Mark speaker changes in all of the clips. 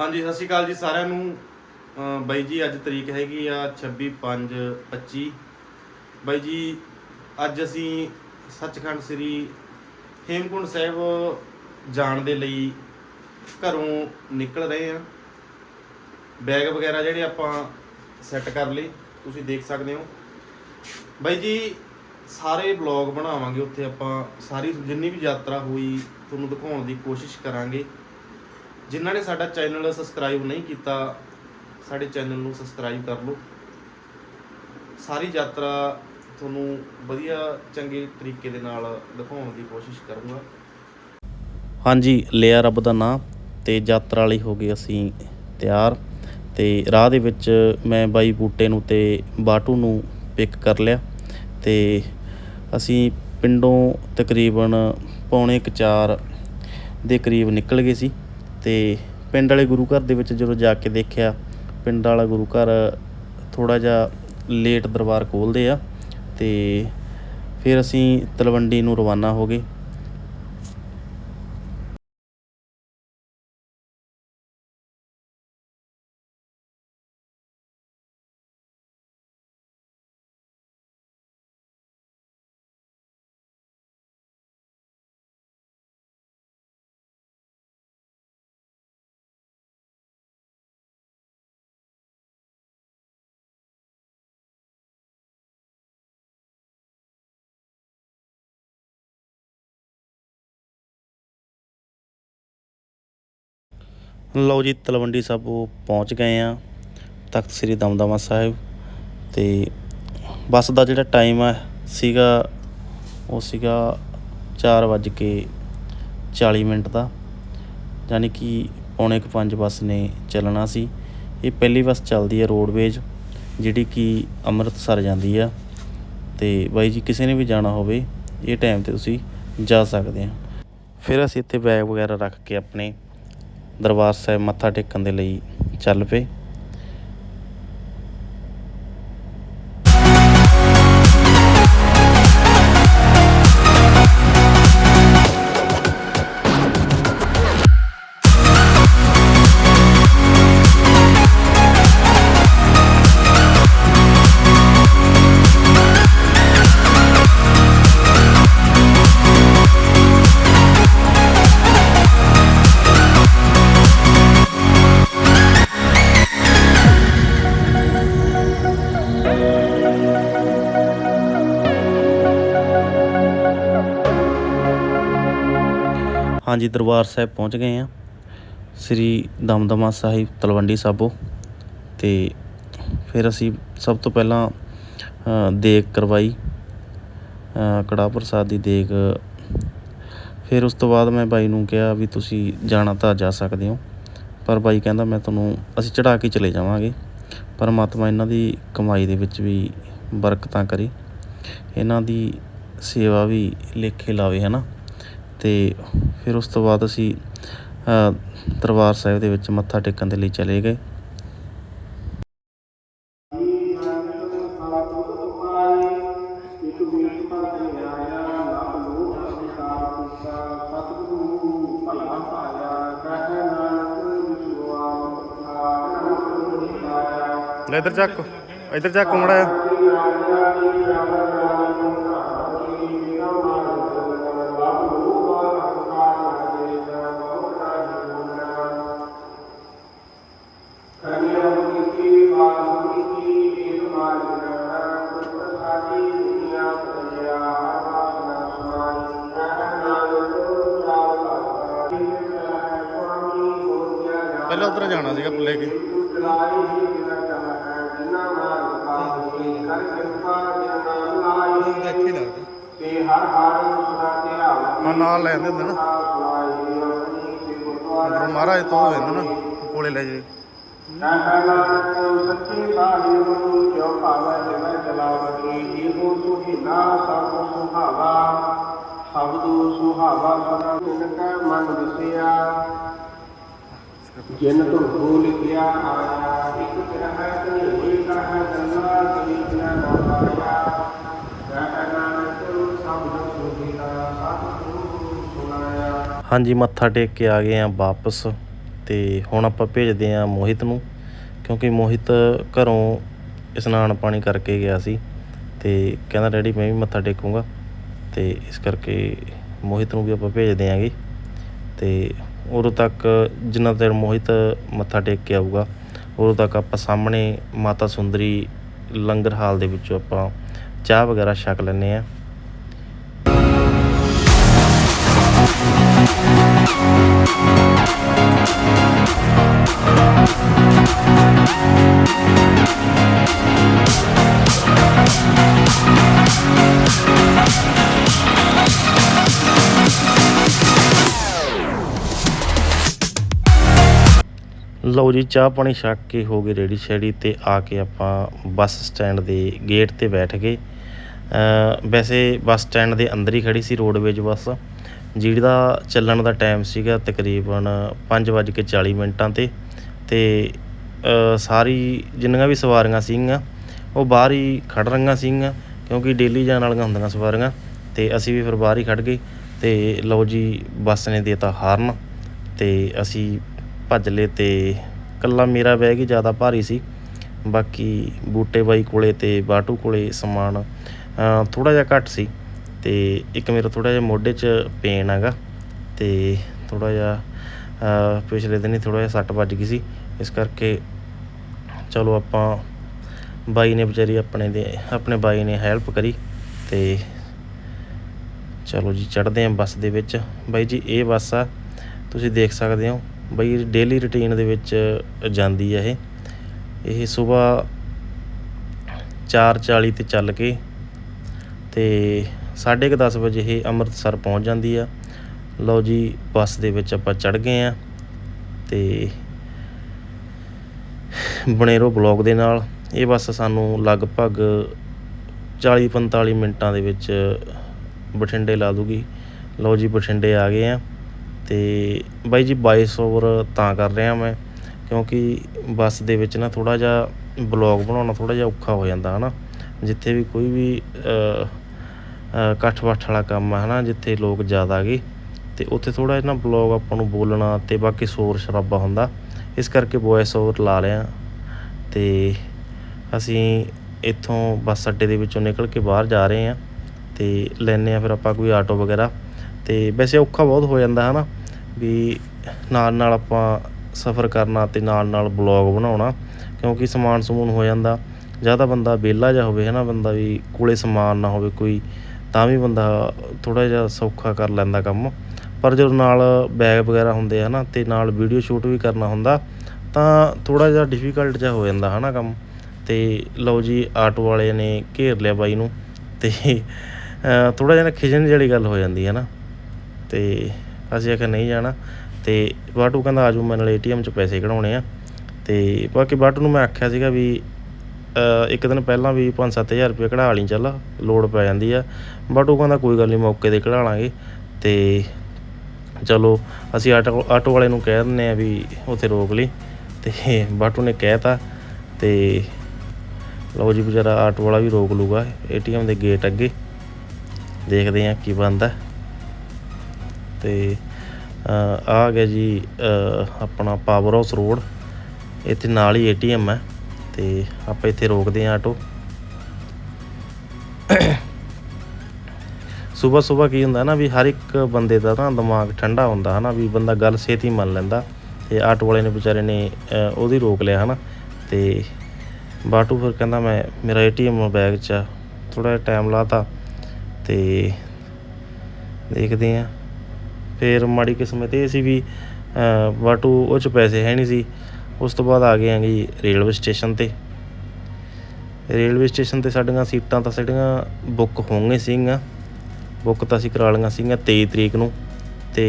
Speaker 1: ਹਾਂਜੀ, ਸਤਿ ਸ਼੍ਰੀ ਅਕਾਲ ਜੀ ਸਾਰਿਆਂ ਨੂੰ। ਬਾਈ ਜੀ, ਅੱਜ ਤਰੀਕ ਹੈਗੀ ਆ 26/5/25 ਬਾਈ ਜੀ, ਅੱਜ ਅਸੀਂ ਸੱਚਖੰਡ ਸ੍ਰੀ ਹੇਮਕੁੰਡ ਸਾਹਿਬ ਜਾਣ ਦੇ ਲਈ ਘਰੋਂ ਨਿਕਲ ਰਹੇ ਆ। ਬੈਗ ਵਗੈਰਾ ਜਿਹੜੇ ਆਪਾਂ ਸੈੱਟ ਕਰ ਲਏ, ਤੁਸੀਂ ਦੇਖ ਸਕਦੇ ਹੋ। ਬਾਈ ਜੀ, ਸਾਰੇ ਬਲੌਗ ਬਣਾਵਾਂਗੇ ਉੱਥੇ ਆਪਾਂ। ਸਾਰੀ ਜਿੰਨੀ ਵੀ ਯਾਤਰਾ ਹੋਈ, ਤੁਹਾਨੂੰ ਦਿਖਾਉਣ ਦੀ ਕੋਸ਼ਿਸ਼ ਕਰਾਂਗੇ। ਜਿਨ੍ਹਾਂ ਨੇ ਸਾਡਾ ਚੈਨਲ ਸਬਸਕ੍ਰਾਈਬ ਨਹੀਂ ਕੀਤਾ, ਸਾਡੇ ਚੈਨਲ ਨੂੰ ਸਬਸਕ੍ਰਾਈਬ ਕਰ ਲਓ। ਸਾਰੀ ਯਾਤਰਾ ਤੁਹਾਨੂੰ ਵਧੀਆ, ਚੰਗੇ ਤਰੀਕੇ ਦੇ ਨਾਲ ਦਿਖਾਉਣ ਦੀ ਕੋਸ਼ਿਸ਼ ਕਰੂੰਗਾ।
Speaker 2: ਹਾਂਜੀ, ਲਿਆ ਰੱਬ ਦਾ ਨਾਮ ਤੇ ਯਾਤਰਾ ਲਈ ਹੋ ਗਏ ਅਸੀਂ ਤਿਆਰ ਤੇ ਰਾਹ ਦੇ ਵਿੱਚ ਮੈਂ ਬਾਈ ਬੂਟੇ ਨੂੰ ਤੇ ਬਾਟੂ ਨੂੰ ਪਿਕ ਕਰ ਲਿਆ ਤੇ ਅਸੀਂ ਪਿੰਡੋਂ ਤਕਰੀਬਨ ਪੌਣੇ ਕੁ ਚਾਰ ਦੇ ਕਰੀਬ ਨਿਕਲ ਗਏ ਸੀ। ਅਤੇ ਪਿੰਡ ਵਾਲੇ ਗੁਰੂ ਘਰ ਦੇ ਵਿੱਚ ਜਦੋਂ ਜਾ ਕੇ ਦੇਖਿਆ, ਪਿੰਡ ਵਾਲਾ ਗੁਰੂ ਘਰ ਥੋੜ੍ਹਾ ਜਿਹਾ ਲੇਟ ਦਰਬਾਰ ਖੋਲਦੇ ਆ ਅਤੇ ਫਿਰ ਅਸੀਂ ਤਲਵੰਡੀ ਨੂੰ ਰਵਾਨਾ ਹੋ ਗਏ। ਲਓ ਜੀ, ਤਲਵੰਡੀ ਸਾਬੋ ਪਹੁੰਚ ਗਏ ਆ, ਤਖਤ ਸ੍ਰੀ ਦਮਦਮਾ ਸਾਹਿਬ। ਤੇ ਬੱਸ ਦਾ ਜਿਹੜਾ ਟਾਈਮ ਆ, ਸੀਗਾ, ਉਹ ਸੀਗਾ 4:40 ਮਿੰਟ ਦਾ। ਯਾਨੀ ਕਿ ਪੌਣੇ ਕੁ ਪੰਜ ਬੱਸ ਨੇ ਚੱਲਣਾ ਸੀ। ਇਹ ਪਹਿਲੀ ਬੱਸ ਚੱਲਦੀ ਹੈ ਰੋਡਵੇਜ ਜਿਹੜੀ ਕਿ ਅੰਮ੍ਰਿਤਸਰ ਜਾਂਦੀ ਆ। ਤੇ ਬਾਈ ਜੀ, ਕਿਸੇ ਨੇ ਵੀ ਜਾਣਾ ਹੋਵੇ, ਇਹ ਟਾਈਮ ਤੇ ਤੁਸੀਂ ਜਾ ਸਕਦੇ ਆ। ਫਿਰ ਅਸੀਂ ਇੱਥੇ ਬੈਗ ਵਗੈਰਾ ਰੱਖ ਕੇ ਆਪਣੇ ਦਰਬਾਰ ਸਾਹਿਬ ਮੱਥਾ ਟੇਕਣ ਦੇ ਲਈ ਚੱਲ ਪਏ। ਹਾਂਜੀ ਦਰਬਾਰ ਸਾਹਿਬ ਪਹੁੰਚ ਗਏ ਹਾਂ। ਸ੍ਰੀ ਦਮਦਮਾ ਸਾਹਿਬ ਤਲਵੰਡੀ ਸਾਬੋ। ਤੇ ਫਿਰ ਅਸੀਂ ਸਭ ਤੋਂ ਪਹਿਲਾਂ ਅ, ਦੇਗ ਕਰਵਾਈ। ਕੜਾਹ ਪ੍ਰਸਾਦ ਦੀ ਦੇਗ। ਫਿਰ ਉਸ ਤੋਂ ਬਾਅਦ ਮੈਂ ਬਾਈ ਨੂੰ ਕਿਹਾ ਵੀ ਤੁਸੀਂ ਜਾਣਾ ਤਾਂ ਜਾ ਸਕਦੇ ਹੋ। ਪਰ ਬਾਈ ਕਹਿੰਦਾ ਮੈਂ ਤੁਹਾਨੂੰ ਅਸੀਂ ਚੜਾ ਕੇ ਚਲੇ ਜਾਵਾਂਗੇ। ਪਰਮਾਤਮਾ ਇਹਨਾਂ ਦੀ ਕਮਾਈ ਦੇ ਵਿੱਚ ਵੀ ਬਰਕਤਾਂ ਕਰੇ। ਇਹਨਾਂ ਦੀ ਸੇਵਾ ਵੀ ਲੇਖੇ ਲਾਵੇ ਹੈ ਨਾ? ਤੇ ਫਿਰ ਉਸ ਤੋਂ ਬਾਅਦ ਅਸੀਂ ਦਰਬਾਰ ਸਾਹਿਬ ਦੇ ਵਿੱਚ ਮੱਥਾ ਟੇਕਣ ਦੇ ਲਈ ਚਲੇ ਗਏ।
Speaker 1: ਇੱਧਰ ਚੱਕ ਇੱਧਰ ਚੱਕ ਮੜਾ
Speaker 3: ਸ਼ਬਦੋ ਸੁਹਾਵਾ ਸਦਾ ਤਿਨ ਕੈ ਮਨ ਵਸਿਆ ਜਿਨ ਤੋਂ ਭੂਲ ਲਿਖਿਆ ਆਇਆ ਇੱਕ ਗ੍ਰਹਿ ਤੇ ਹੋਈ ਕਹੈ ਗੱਲਾਂ ਕਰੀ ਨਾ ਪਾਇਆ
Speaker 2: ਹਾਂਜੀ, ਮੱਥਾ ਟੇਕ ਕੇ ਆ ਗਏ ਆ ਵਾਪਸ ਤੇ ਹੁਣ ਆਪਾਂ ਭੇਜਦੇ ਹਾਂ ਮੋਹਿਤ ਨੂੰ, ਕਿਉਂਕਿ ਮੋਹਿਤ ਘਰੋਂ ਇਸ਼ਨਾਨ ਪਾਣੀ ਕਰਕੇ ਗਿਆ ਸੀ ਤੇ ਕਹਿੰਦਾ, ਡੈਡੀ, ਮੈਂ ਵੀ ਮੱਥਾ ਟੇਕੂੰਗਾ। ਤੇ ਇਸ ਕਰਕੇ ਮੋਹਿਤ ਨੂੰ ਵੀ ਆਪਾਂ ਭੇਜਦੇ ਆਂਗੇ ਅਤੇ ਉਦੋਂ ਤੱਕ ਜਿੰਨਾ ਚਿਰ ਮੋਹਿਤ ਮੱਥਾ ਟੇਕ ਕੇ ਆਊਗਾ, ਉਦੋਂ ਤੱਕ ਆਪਾਂ ਸਾਹਮਣੇ ਮਾਤਾ ਸੁੰਦਰੀ ਲੰਗਰ ਹਾਲ ਦੇ ਵਿੱਚੋਂ ਆਪਾਂ ਚਾਹ ਵਗੈਰਾ ਛਕ ਲੈਂਦੇ ਹਾਂ। ਲਓ ਜੀ, ਚਾਹ ਪਾਣੀ ਛਕ ਕੇ ਹੋ ਗਏ ਰੇੜੀ ਸ਼ੈੜੀ ਤੇ ਆ ਕੇ ਆਪਾਂ ਬੱਸ ਸਟੈਂਡ ਦੇ ਗੇਟ ਤੇ ਬੈਠ ਗਏ। ਵੈਸੇ ਬੱਸ ਸਟੈਂਡ ਦੇ ਅੰਦਰ ਹੀ ਖੜੀ ਸੀ ਰੋਡਵੇਜ ਬੱਸ। ਜਿਹਦਾ ਚੱਲਣ ਦਾ ਟਾਈਮ ਸੀਗਾ ਤਕਰੀਬਨ 5:40 ਮਿੰਟਾਂ ਤੇ। ਤੇ ਸਾਰੀ ਜਿੰਨੀਆਂ ਵੀ ਸਵਾਰੀਆਂ ਸੀਗੀਆਂ, ਉਹ ਬਾਹਰ ਹੀ ਖੜ ਰਹੀਆਂ ਸੀਗੀਆਂ, ਕਿਉਂਕਿ ਡੇਲੀ ਜਾਣ ਵਾਲੀਆਂ ਹੁੰਦੀਆਂ ਸਵਾਰੀਆਂ। ਤੇ ਅਸੀਂ ਵੀ ਫਿਰ ਬਾਹਰ ਹੀ ਖੜ ਗਏ ਤੇ ਲਓ ਜੀ, ਬੱਸ ਨੇ ਦੇਤਾ ਹਾਰਨ ਤੇ ਅਸੀਂ ਭੱਜ ਲਏ ਤੇ ਕੱਲਾ ਮੇਰਾ ਬੈਗ ਹੀ ਜ਼ਿਆਦਾ ਭਾਰੀ ਸੀ। ਬਾਕੀ ਬੂਟੇ ਬਾਈ ਕੋਲੇ ਤੇ ਬਾਟੂ ਕੋਲੇ ਸਮਾਨ ਥੋੜਾ ਜਿਹਾ ਘੱਟ ਸੀ ਤੇ ਇੱਕ ਮੇਰਾ ਥੋੜਾ ਜਿਹਾ ਮੋਢੇ 'ਚ ਪੇਨ ਹੈਗਾ ਤੇ ਥੋੜਾ ਜਿਹਾ ਪਿਛਲੇ ਦਿਨ ਹੀ ਥੋੜਾ ਜਿਹਾ ਸੱਟ ਵੱਜ ਗਈ ਸੀ। ਇਸ ਕਰਕੇ ਚਲੋ ਆਪਾਂ ਬਾਈ ਨੇ ਵਿਚਾਰੀ ਆਪਣੇ ਦੇ, ਆਪਣੇ ਬਾਈ ਨੇ ਹੈਲਪ ਕਰੀ ਤੇ ਚਲੋ ਜੀ ਚੜ੍ਹਦੇ ਆਂ ਬੱਸ ਦੇ ਵਿੱਚ। ਬਾਈ ਜੀ, ਇਹ ਬੱਸ ਆ, ਤੁਸੀਂ ਦੇਖ ਸਕਦੇ ਹੋ। ਬਈ ਡੇਲੀ ਰੂਟੀਨ ਦੇ ਵਿੱਚ ਜਾਂਦੀ ਹੈ ਇਹ। ਇਹ ਸਵੇਰ 4:40 ਤੇ ਚੱਲ ਕੇ ਅਤੇ ਸਾਢੇ ਕੁ ਦਸ ਵਜੇ ਇਹ ਅੰਮ੍ਰਿਤਸਰ ਪਹੁੰਚ ਜਾਂਦੀ ਆ। ਲਓ ਜੀ, ਬੱਸ ਦੇ ਵਿੱਚ ਆਪਾਂ ਚੜ ਗਏ ਆ ਤੇ ਬਨੇਰੋ ਬਲੌਗ ਦੇ ਨਾਲ ਇਹ ਬੱਸ ਸਾਨੂੰ ਲਗਭਗ 40-45 ਮਿੰਟਾਂ ਦੇ ਵਿੱਚ ਬਠਿੰਡੇ ਲਾ ਦੂਗੀ। ਲਓ ਜੀ, ਬਠਿੰਡੇ ਆ ਗਏ ਆ। ਅਤੇ ਬਾਈ ਜੀ ਵਾਇਸ ਓਵਰ ਤਾਂ ਕਰ ਰਿਹਾ ਮੈਂ, ਕਿਉਂਕਿ ਬੱਸ ਦੇ ਵਿੱਚ ਨਾ ਥੋੜ੍ਹਾ ਜਿਹਾ ਬਲੋਗ ਬਣਾਉਣਾ ਥੋੜ੍ਹਾ ਜਿਹਾ ਔਖਾ ਹੋ ਜਾਂਦਾ ਹੈ ਨਾ ਜਿੱਥੇ ਵੀ ਕੋਈ ਵੀ ਇਕੱਠ ਬੱਠ ਵਾਲਾ ਕੰਮ ਹੈ ਨਾ ਜਿੱਥੇ ਲੋਕ ਜ਼ਿਆਦਾ ਗਏ ਅਤੇ ਉੱਥੇ ਥੋੜ੍ਹਾ ਜਿਹਾ ਨਾ ਬਲੋਗ ਆਪਾਂ ਨੂੰ ਬੋਲਣਾ ਅਤੇ ਬਾਕੀ ਸ਼ੋਰ ਸ਼ਰਾਬਾ ਹੁੰਦਾ। ਇਸ ਕਰਕੇ ਵੌਇਸ ਓਵਰ ਲਾ ਲਿਆ ਅਤੇ ਅਸੀਂ ਇੱਥੋਂ ਬੱਸ ਅੱਡੇ ਦੇ ਵਿੱਚੋਂ ਨਿਕਲ ਕੇ ਬਾਹਰ ਜਾ ਰਹੇ ਹਾਂ ਅਤੇ ਲੈਂਦੇ ਹਾਂ ਫਿਰ ਆਪਾਂ ਕੋਈ ਆਟੋ ਵਗੈਰਾ। ਅਤੇ ਵੈਸੇ ਔਖਾ ਬਹੁਤ ਹੋ ਜਾਂਦਾ ਹੈ ਨਾ ਵੀ ਨਾਲ ਨਾਲ ਆਪਾਂ ਸਫ਼ਰ ਕਰਨਾ ਅਤੇ ਨਾਲ ਨਾਲ ਬਲੌਗ ਬਣਾਉਣਾ, ਕਿਉਂਕਿ ਸਮਾਨ ਸਮੂਨ ਹੋ ਜਾਂਦਾ। ਜਾਂ ਤਾਂ ਬੰਦਾ ਵਿਹਲਾ ਜਿਹਾ ਹੋਵੇ ਹੈ ਨਾ ਬੰਦਾ ਵੀ ਕੋਲੇ ਸਮਾਨ ਨਾ ਹੋਵੇ ਕੋਈ, ਤਾਂ ਵੀ ਬੰਦਾ ਥੋੜ੍ਹਾ ਜਿਹਾ ਸੌਖਾ ਕਰ ਲੈਂਦਾ ਕੰਮ। ਪਰ ਜਦੋਂ ਨਾਲ ਬੈਗ ਵਗੈਰਾ ਹੁੰਦੇ ਹੈ ਨਾ ਅਤੇ ਨਾਲ ਵੀਡੀਓ ਸ਼ੂਟ ਵੀ ਕਰਨਾ ਹੁੰਦਾ, ਤਾਂ ਥੋੜ੍ਹਾ ਜਿਹਾ ਡਿਫੀਕਲਟ ਜਿਹਾ ਹੋ ਜਾਂਦਾ ਹੈ ਨਾ ਕੰਮ। ਅਤੇ ਲਓ ਜੀ, ਆਟੋ ਵਾਲੇ ਨੇ ਘੇਰ ਲਿਆ ਬਾਈ ਨੂੰ ਅਤੇ ਥੋੜ੍ਹਾ ਜਿਹਾ ਨਾ ਖਿਝਣ ਜਿਹੀ ਗੱਲ ਹੋ ਜਾਂਦੀ ਹੈ ਨਾ। ਅਤੇ ਅਸੀਂ ਆਖਿਆ ਨਹੀਂ ਜਾਣਾ ਅਤੇ ਬਾਟੂ ਕਹਿੰਦਾ ਆ ਆਜੂ ਮੈਂ ਨਾਲ ਐੱਮ 'ਚ ਪੈਸੇ ਕਢਾਉਣੇ ਆ। ਅਤੇ ਬਾਕੀ ਬਾਟੂ ਨੂੰ ਮੈਂ ਆਖਿਆ ਸੀਗਾ ਵੀ ਇੱਕ ਦਿਨ ਪਹਿਲਾਂ ਵੀ 5-7000 ਰੁਪਏ ਕਢਾ ਲਈ, ਚੱਲ ਲੋੜ ਪੈ ਜਾਂਦੀ ਆ। ਬਾਟੂ ਕਹਿੰਦਾ ਕੋਈ ਗੱਲ ਨਹੀਂ, ਮੌਕੇ ਤੇ ਕਢਾ ਲਾਂਗੇ। ਅਤੇ ਚਲੋ, ਅਸੀਂ ਆਟੋ ਆਟੋ ਵਾਲੇ ਨੂੰ ਕਹਿ ਦਿੰਦੇ ਆ ਵੀ ਉੱਥੇ ਰੋਕ ਲਈ। ਅਤੇ ਬਾਟੂ ਨੇ ਕਹਿ ਤਾ ਅਤੇ ਲਓ ਜੀ, ਵਿਚਾਰਾ ਆਟੋ ਵਾਲਾ ਵੀ ਰੋਕ ਲੂਗਾ ਏਟੀਐਮ ਦੇ ਗੇਟ ਅੱਗੇ। ਦੇਖਦੇ ਆ ਕੀ ਬਣਦਾ। ਤੇ ਅ, ਆ ਗਿਆ ਜੀ ਆਪਣਾ ਪਾਵਰ ਹਾਊਸ ਰੋਡ ਇੱਥੇ ਨਾਲ ਹੀ ਏਟੀਐਮ ਹੈ ਤੇ ਆਪਾਂ ਇੱਥੇ ਰੋਕਦੇ ਹਾਂ ਆਟੋ। ਸਵੇਰ ਸਵੇਰ ਕੀ ਹੁੰਦਾ ਨਾ ਵੀ ਹਰ ਇੱਕ ਬੰਦੇ ਦਾ ਨਾ ਦਿਮਾਗ ਠੰਡਾ ਹੁੰਦਾ ਹਨਾ ਵੀ ਬੰਦਾ ਗੱਲ ਛੇਤੀ ਮੰਨ ਲੈਂਦਾ ਤੇ ਆਟੋ ਵਾਲੇ ਨੇ ਵਿਚਾਰੇ ਨੇ ਉਹਦੀ ਰੋਕ ਲਿਆ ਹਨਾ। ਤੇ ਬਾਟੂ ਫਿਰ ਕਹਿੰਦਾ ਮੈਂ ਮੇਰਾ ਏਟੀਐਮ ਬੈਗ 'ਚ ਥੋੜਾ ਜਿਹਾ ਟਾਈਮ ਲਾਤਾ ਤੇ ਦੇਖਦੇ ਆ ਫਿਰ ਮਾੜੀ ਕਿਸਮਤ ਇਹ ਸੀ ਵੀ ਅ, ਉਹ 'ਚ ਪੈਸੇ ਹੈ ਨਹੀਂ ਸੀ। ਉਸ ਤੋਂ ਬਾਅਦ ਆ ਗਏ ਆਂ ਜੀ ਰੇਲਵੇ ਸਟੇਸ਼ਨ ਤੇ। ਰੇਲਵੇ ਸਟੇਸ਼ਨ ਤੇ ਸਾਡੀਆਂ ਸੀਟਾਂ ਤਾਂ ਸਾਡੀਆਂ ਬੁੱਕ ਹੋ ਗਈਆਂ ਸੀਗੀਆਂ। ਬੁੱਕ ਤਾਂ ਅਸੀਂ ਕਰਾ ਲਈਆਂ ਸੀਗੀਆਂ 23 ਤਰੀਕ ਨੂੰ। ਤੇ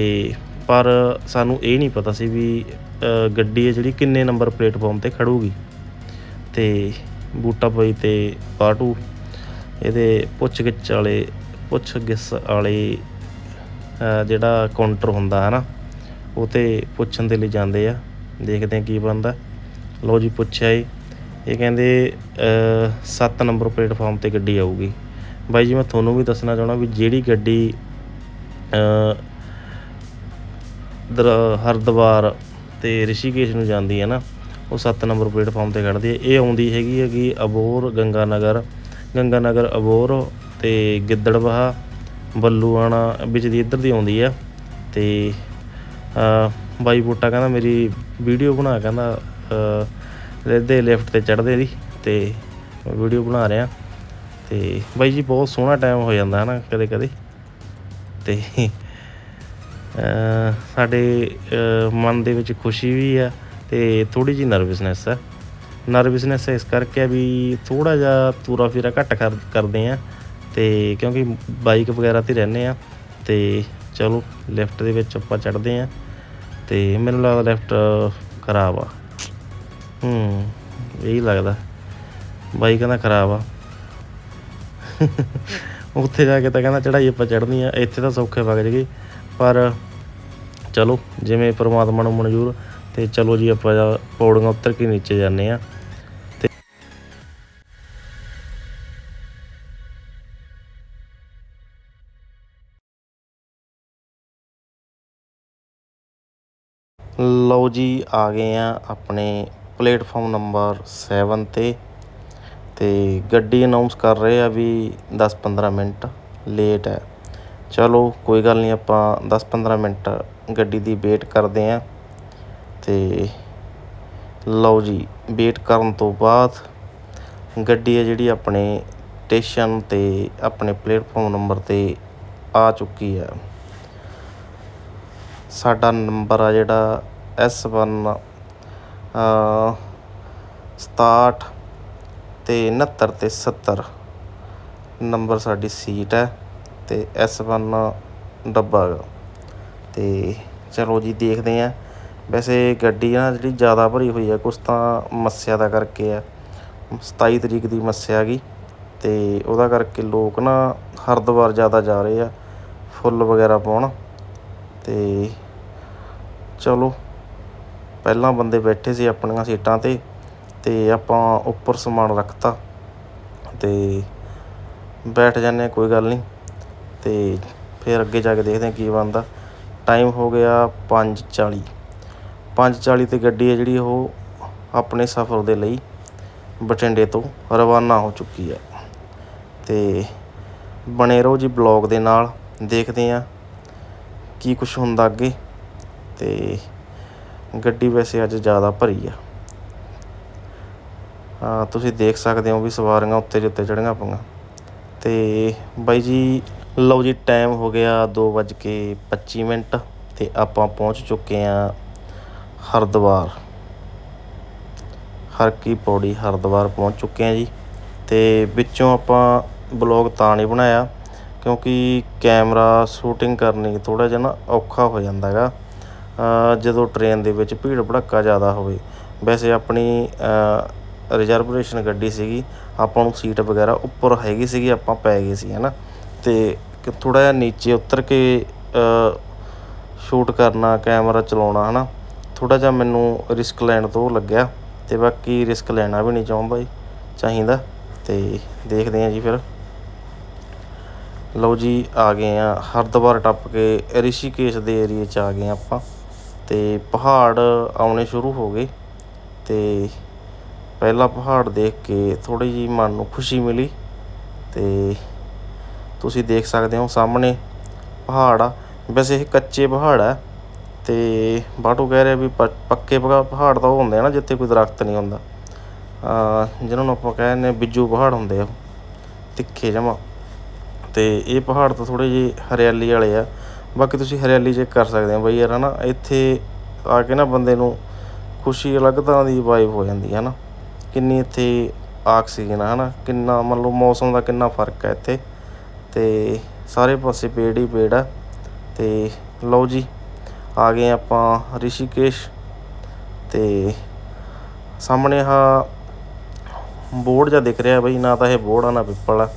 Speaker 2: ਪਰ ਸਾਨੂੰ ਇਹ ਨਹੀਂ ਪਤਾ ਸੀ ਵੀ ਗੱਡੀ ਹੈ ਜਿਹੜੀ ਕਿੰਨੇ ਨੰਬਰ ਪਲੇਟਫਾਰਮ ਤੇ ਖੜੂਗੀ। ਤੇ ਬੂਟਾ ਪਈ ਤੇ ਬਾਟੂ ਇਹਦੇ ਪੁੱਛ ਗਿੱਛ ਵਾਲੇ ਪੁੱਛ ਗਿੱਛ ਵਾਲੇ ਜਿਹੜਾ ਕਾਊਂਟਰ ਹੁੰਦਾ ਹੈ ਨਾ ਉਹ ਤੇ ਪੁੱਛਣ ਦੇ ਲਈ ਜਾਂਦੇ ਆ। ਦੇਖਦੇ ਆ ਕੀ ਬਣਦਾ। ਲਓ ਜੀ ਪੁੱਛਿਆ ਏ ਇਹ ਕਹਿੰਦੇ 7 ਨੰਬਰ ਪਲੇਟਫਾਰਮ ਤੇ ਗੱਡੀ ਆਊਗੀ। ਬਾਈ ਜੀ ਮੈਂ ਤੁਹਾਨੂੰ ਵੀ ਦੱਸਣਾ ਚਾਹਣਾ ਵੀ ਜਿਹੜੀ ਗੱਡੀ ਅ, ਦਰ ਹਰਦੁਆਰ ਤੇ ਰਿਸ਼ੀਕੇਸ਼ ਨੂੰ ਜਾਂਦੀ ਹੈ ਨਾ ਉਹ 7 ਨੰਬਰ ਪਲੇਟਫਾਰਮ ਤੇ ਖੜ੍ਹਦੀ ਹੈ। ਇਹ ਆਉਂਦੀ ਹੈਗੀ ਹੈਗੀ ਅਬੋਰ ਗੰਗਾ ਨਗਰ ਗੰਗਾ ਨਗਰ ਅਬੋਰ ਤੇ ਗਿੱਦੜਬਾਹਾ ਬੱਲੂਆਣਾ ਵਿੱਚ ਦੀ ਇੱਧਰ ਦੀ ਆਉਂਦੀ ਆ ਤੇ ਬਾਈ ਬੂਟਾ ਕਹਿੰਦਾ ਮੇਰੀ ਵੀਡੀਓ ਬਣਾ ਕਹਿੰਦਾ ਅ, ਇਹਦੇ ਲਿਫਟ ਤੇ ਚੜ੍ਹਦੇ ਦੀ ਤੇ ਵੀਡੀਓ ਬਣਾ ਰਿਹਾ। ਤੇ ਬਾਈ ਜੀ ਬਹੁਤ ਸੋਹਣਾ ਟਾਈਮ ਹੋ ਜਾਂਦਾ ਹੈ ਨਾ ਕਦੇ ਕਦੇ। ਤੇ ਸਾਡੇ ਮਨ ਦੇ ਵਿੱਚ ਖੁਸ਼ੀ ਵੀ ਆ ਤੇ ਥੋੜੀ ਜਿਹੀ ਨਰਵਸਨੈਸ ਆ। ਨਰਵਸਨੈਸ ਇਸ ਕਰਕੇ ਆ ਵੀ ਥੋੜਾ ਜਿਹਾ ਤੂਰਾ ਫੇਰਾ ਘੱਟ ਕਰ ਕਰਦੇ ਆ। ਤੇ ਕਿਉਂਕਿ ਬਾਈਕ ਵਗੈਰਾ ਤੇ ਰਹਿੰਦੇ ਆ, ਤੇ ਚਲੋ ਲੈਫਟ ਦੇ ਵਿੱਚ ਆਪਾਂ ਚੜਦੇ ਆ ਤੇ ਮੈਨੂੰ ਲੱਗਦਾ ਲੈਫਟ ਖਰਾਬ ਆ। ਹੂੰ, ਇਹੀ ਲੱਗਦਾ। ਬਾਈ ਕਹਿੰਦਾ ਖਰਾਬ ਆ। ਉੱਥੇ ਜਾ ਕੇ ਤਾਂ ਕਹਿੰਦਾ ਚੜਾਈ ਆਪਾਂ ਚੜ੍ਹਨੀ ਆ, ਇੱਥੇ ਤਾਂ ਸੌਖੇ ਵਗ ਜਗੇ ਪਰ ਚਲੋ, ਜਿਵੇਂ ਪ੍ਰਮਾਤਮਾ ਨੂੰ ਮਨਜ਼ੂਰ, ਤੇ ਚਲੋ ਜੀ ਆਪਾਂ ਜਾ- ਪੌੜੀਆਂ ਉੱਤਰ ਕੇ ਨੀਚੇ ਜਾਂਦੇ ਆ। ਜੀ, ਆ ਗਏ ਆ ਆਪਣੇ ਪਲੇਟਫਾਰਮ ਨੰਬਰ 7 ਤੇ। ਤੇ ਗੱਡੀ ਅਨਾਉਂਸ ਕਰ ਰਹੇ ਆ ਵੀ 10-15 ਮਿੰਟ ਲੇਟ ਹੈ। ਚਲੋ, ਕੋਈ ਗੱਲ ਨਹੀਂ, ਆਪਾਂ 10-15 ਮਿੰਟ ਗੱਡੀ ਦੀ ਵੇਟ ਕਰਦੇ ਆ। ਤੇ ਲਓ ਜੀ ਵੇਟ ਕਰਨ ਤੋਂ ਬਾਅਦ ਗੱਡੀ ਹੈ ਜਿਹੜੀ ਆਪਣੇ ਸਟੇਸ਼ਨ ਤੇ, ਆਪਣੇ ਪਲੇਟਫਾਰਮ ਨੰਬਰ ਤੇ ਆ ਚੁੱਕੀ ਹੈ। ਸਾਡਾ ਨੰਬਰ ਆ ਜਿਹੜਾ S1 ਅ 67 ਤੇ 69 ਤੇ 70 ਨੰਬਰ ਸਾਡੀ ਸੀਟ ਹੈ ਅਤੇ ਐੱਸ ਵਨ ਡੱਬਾ ਗਾ ਅਤੇ ਚਲੋ ਜੀ ਦੇਖਦੇ ਆ ਵੈਸੇ ਗੱਡੀ ਨਾ ਜਿਹੜੀ ਜ਼ਿਆਦਾ ਭਰੀ ਹੋਈ ਹੈ, ਕੁਛ ਤਾਂ ਮੱਸਿਆ ਦਾ ਕਰਕੇ ਹੈ। ਸਤਾਈ ਤਰੀਕ ਦੀ ਮੱਸਿਆ ਗਈ ਅਤੇ ਉਹਦਾ ਕਰਕੇ ਲੋਕ ਨਾ ਹਰਿਦੁਆਰ ਜ਼ਿਆਦਾ ਜਾ ਰਹੇ ਆ, ਫੁੱਲ ਵਗੈਰਾ ਪਾਉਣ। ਅਤੇ ਚਲੋ ਪਹਿਲਾਂ ਬੰਦੇ ਬੈਠੇ ਸੀ ਆਪਣੀਆਂ ਸੀਟਾਂ ਤੇ ਅਤੇ ਆਪਾਂ ਉੱਪਰ ਸਮਾਨ ਰੱਖਤਾ। ਅਤੇ ਬੈਠ ਜਾਂਦੇ ਹਾਂ, ਕੋਈ ਗੱਲ ਨਹੀਂ। ਅਤੇ ਫਿਰ ਅੱਗੇ ਜਾ ਕੇ ਦੇਖਦੇ ਹਾਂ ਕੀ ਬਣਦਾ। ਟਾਈਮ ਹੋ ਗਿਆ 5:40 5:40 ਤੇ ਗੱਡੀ ਹੈ ਜਿਹੜੀ ਉਹ ਆਪਣੇ ਸਫ਼ਰ ਦੇ ਲਈ ਬਠਿੰਡੇ ਤੋਂ ਰਵਾਨਾ ਹੋ ਚੁੱਕੀ ਹੈ। ਅਤੇ ਬਣੇ ਰਹੋ ਜੀ ਬਲੌਗ ਦੇ ਨਾਲ, ਦੇਖਦੇ ਹਾਂ ਕੀ ਕੁਝ ਹੁੰਦਾ ਅੱਗੇ। ਅਤੇ ਗੱਡੀ ਵੈਸੇ ਅੱਜ ਜ਼ਿਆਦਾ ਭਰੀ ਆ। ਹਾਂ, ਤੁਸੀਂ ਦੇਖ ਸਕਦੇ ਹੋ ਵੀ ਸਵਾਰੀਆਂ ਉੱਤੇ ਦੇ ਉੱਤੇ ਚੜ੍ਹੀਆਂ ਪਈਆਂ। ਤੇ ਬਾਈ ਜੀ, ਲਓ ਜੀ ਟਾਈਮ ਹੋ ਗਿਆ 2:25 ਮਿੰਟ ਤੇ ਆਪਾਂ ਪਹੁੰਚ ਚੁੱਕੇ ਆ ਹਰਿਦੁਆਰ। ਹਰ ਕੀ ਪੌੜੀ ਹਰਿਦੁਆਰ ਪਹੁੰਚ ਚੁੱਕੇ ਆ ਜੀ। ਤੇ ਵਿੱਚੋਂ ਆਪਾਂ ਬਲੌਗ ਤਾਂ ਨਹੀਂ ਬਣਾਇਆ ਕਿਉਂਕਿ ਕੈਮਰਾ ਸ਼ੂਟਿੰਗ ਕਰਨੀ ਥੋੜਾ ਜਿਹਾ ਨਾ ਔਖਾ ਹੋ ਜਾਂਦਾ ਹੈਗਾ। ਜਦੋਂ ਟ੍ਰੇਨ ਦੇ ਵਿੱਚ ਭੀੜ ਭੜੱਕਾ ਜ਼ਿਆਦਾ ਹੋਵੇ, ਵੈਸੇ ਆਪਣੀ ਰਿਜ਼ਰਵਰੇਸ਼ਨ ਗੱਡੀ ਸੀਗੀ, ਆਪਾਂ ਨੂੰ ਸੀਟ ਵਗੈਰਾ ਉੱਪਰ ਹੈਗੀ ਸੀਗੀ, ਆਪਾਂ ਪੈ ਗਏ ਸੀ ਹੈ ਨਾ ਅਤੇ ਥੋੜ੍ਹਾ ਜਿਹਾ ਨੀਚੇ ਉਤਰ ਕੇ ਸ਼ੂਟ ਕਰਨਾ ਕੈਮਰਾ ਚਲਾਉਣਾ ਹੈ ਨਾ ਥੋੜ੍ਹਾ ਜਿਹਾ ਮੈਨੂੰ ਰਿਸਕ ਲੈਣ ਤੋਂ ਲੱਗਿਆ ਅਤੇ ਬਾਕੀ ਰਿਸਕ ਲੈਣਾ ਵੀ ਨਹੀਂ ਚਾਹੁੰਦਾ ਜੀ, ਚਾਹੀਦਾ ਅਤੇ ਦੇਖਦੇ ਹਾਂ ਜੀ ਫਿਰ। ਲਓ ਜੀ, ਆ ਗਏ ਹਾਂ, ਹਰਿਦੁਆਰ ਟੱਪ ਕੇ ਰਿਸ਼ੀਕੇਸ਼ ਦੇ ਏਰੀਏ 'ਚ ਆ ਗਏ ਹਾਂ ਆਪਾਂ। ਤੇ ਪਹਾੜ ਆਉਣੇ ਸ਼ੁਰੂ ਹੋ ਗਏ ਅਤੇ ਪਹਿਲਾ ਪਹਾੜ ਦੇਖ ਕੇ ਥੋੜ੍ਹੀ ਜਿਹੀ ਮਨ ਨੂੰ ਖੁਸ਼ੀ ਮਿਲੀ ਅਤੇ ਤੁਸੀਂ ਦੇਖ ਸਕਦੇ ਹੋ ਸਾਹਮਣੇ ਪਹਾੜ ਆ। ਵੈਸੇ ਇਹ ਕੱਚੇ ਪਹਾੜ ਆ ਅਤੇ ਬਾਟੂ ਕਹਿ ਰਿਹਾ ਵੀ ਪ- ਪੱਕੇ ਪਹਾ- ਪਹਾੜ ਤਾਂ ਉਹ ਹੁੰਦੇ ਆ ਨਾ ਜਿੱਥੇ ਕੋਈ ਦਰਖਤ ਨਹੀਂ ਹੁੰਦਾ। ਜਿਹਨਾਂ ਨੂੰ ਆਪਾਂ ਕਹਿੰਦੇ ਆ ਬਿੱਜੂ ਪਹਾੜ ਹੁੰਦੇ ਆ ਤਿੱਖੇ ਜਮਾ ਅਤੇ ਇਹ ਪਹਾੜ ਤਾਂ ਥੋੜ੍ਹੇ ਜਿਹੇ ਹਰਿਆਲੀ ਵਾਲੇ ਆ। ਬਾਕੀ ਤੁਸੀਂ ਹਰਿਆਲੀ ਚੈੱਕ ਕਰ ਸਕਦੇ ਹੋ ਬਈ ਯਾਰ ਹੈ ਨਾ ਇੱਥੇ ਆ ਕੇ ਨਾ ਬੰਦੇ ਨੂੰ ਖੁਸ਼ੀ ਅਲੱਗ ਤਰ੍ਹਾਂ ਦੀ ਵਾਈਬ ਹੋ ਜਾਂਦੀ ਹੈ ਨਾ ਕਿੰਨੀ ਇੱਥੇ ਆਕਸੀਜਨ ਹੈ ਨਾ ਕਿੰਨਾ ਮੰਨ ਲਓ ਮੌਸਮ ਦਾ ਕਿੰਨਾ ਫ਼ਰਕ ਹੈ ਇੱਥੇ। ਅਤੇ ਸਾਰੇ ਪਾਸੇ ਪੇੜ ਹੀ ਪੇੜ ਆ। ਅਤੇ ਲਓ ਜੀ, ਆ ਗਏ ਆਪਾਂ ਰਿਸ਼ੀਕੇਸ਼। ਅਤੇ ਸਾਹਮਣੇ ਆਹ ਬੋਰਡ ਜਿਹਾ ਦਿਖ ਰਿਹਾ ਬਈ, ਨਾ ਤਾਂ ਇਹ ਬੋਰਡ ਆ, ਨਾ ਪਿੱਪਲ ਆ।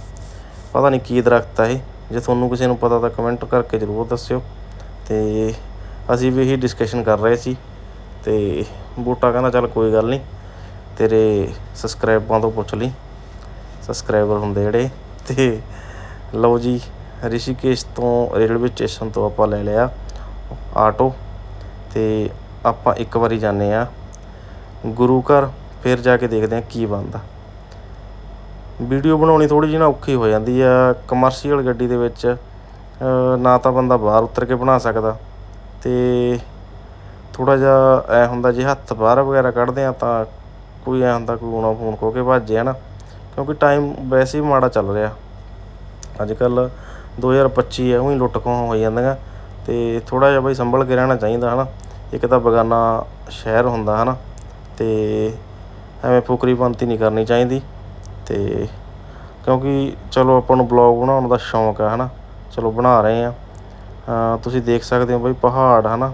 Speaker 2: ਪਤਾ ਨਹੀਂ ਕੀ ਦਰਖਤ ਆ ਇਹ। ਜੇ ਤੁਹਾਨੂੰ ਕਿਸੇ ਨੂੰ ਪਤਾ ਤਾਂ ਕਮੈਂਟ ਕਰਕੇ ਜ਼ਰੂਰ ਦੱਸਿਓ। ਅਤੇ ਅਸੀਂ ਵੀ ਇਹੀ ਡਿਸਕਸ਼ਨ ਕਰ ਰਹੇ ਸੀ ਅਤੇ ਬੂਟਾ ਕਹਿੰਦਾ, ਚੱਲ ਕੋਈ ਗੱਲ ਨਹੀਂ, ਤੇਰੇ ਸਬਸਕ੍ਰਾਈਬਾਂ ਤੋਂ ਪੁੱਛ ਲਈ। ਸਬਸਕ੍ਰਾਈਬਰ ਹੁੰਦੇ ਜਿਹੜੇ ਅਤੇ ਲਓ ਜੀ, ਰਿਸ਼ੀਕੇਸ਼ ਤੋਂ ਰੇਲਵੇ ਸਟੇਸ਼ਨ ਤੋਂ ਆਪਾਂ ਲੈ ਲਿਆ ਆਟੋ ਅਤੇ ਆਪਾਂ ਇੱਕ ਵਾਰੀ ਜਾਂਦੇ ਆ ਗੁਰੂ ਘਰ ਫਿਰ ਜਾ ਕੇ ਦੇਖਦੇ ਆ ਕੀ ਬਣਦਾ। ਵੀਡੀਓ ਬਣਾਉਣੀ ਥੋੜ੍ਹੀ ਜਿਹੀ ਨਾ ਔਖੀ ਹੋ ਜਾਂਦੀ ਆ ਕਮਰਸ਼ੀਅਲ ਗੱਡੀ ਦੇ ਵਿੱਚ। ਨਾ ਤਾਂ ਬੰਦਾ ਬਾਹਰ ਉਤਰ ਕੇ ਬਣਾ ਸਕਦਾ ਅਤੇ ਥੋੜ੍ਹਾ ਜਿਹਾ ਐਂ ਹੁੰਦਾ ਜੇ ਹੱਥ ਬਾਹਰ ਵਗੈਰਾ ਕੱਢਦੇ ਹਾਂ ਤਾਂ ਕੋਈ ਐਂ ਹੁੰਦਾ ਕੋਈ ਆਉਣਾ ਫੋਨ ਖੋ ਕੇ ਭੱਜੇ ਨਾ, ਕਿਉਂਕਿ ਟਾਈਮ ਵੈਸੇ ਹੀ ਮਾੜਾ ਚੱਲ ਰਿਹਾ। ਅੱਜ ਕੱਲ੍ਹ ਦੋ ਹਜ਼ਾਰ ਪੱਚੀ ਹੈ ਉਹੀ ਲੁੱਟ ਖੋਹਾਂ ਹੋਈ ਜਾਂਦੀਆਂ ਅਤੇ ਥੋੜ੍ਹਾ ਜਿਹਾ ਬਈ ਸੰਭਲ ਕੇ ਰਹਿਣਾ ਚਾਹੀਦਾ ਹੈ ਨਾ ਇੱਕ ਤਾਂ ਬਗਾਨਾ ਸ਼ਹਿਰ ਹੁੰਦਾ ਹੈ ਨਾ ਅਤੇ ਐਵੇਂ ਫੁਕਰੀ ਪੰਤੀ ਨਹੀਂ ਕਰਨੀ ਚਾਹੀਦੀ। ਅਤੇ ਕਿਉਂਕਿ ਚਲੋ ਆਪਾਂ ਨੂੰ ਬਲੌਗ ਬਣਾਉਣ ਦਾ ਸ਼ੌਂਕ ਹੈ ਨਾ ਚਲੋ ਬਣਾ ਰਹੇ ਹਾਂ ਤੁਸੀਂ ਦੇਖ ਸਕਦੇ ਹੋ ਬਈ ਪਹਾੜ ਹੈ ਨਾ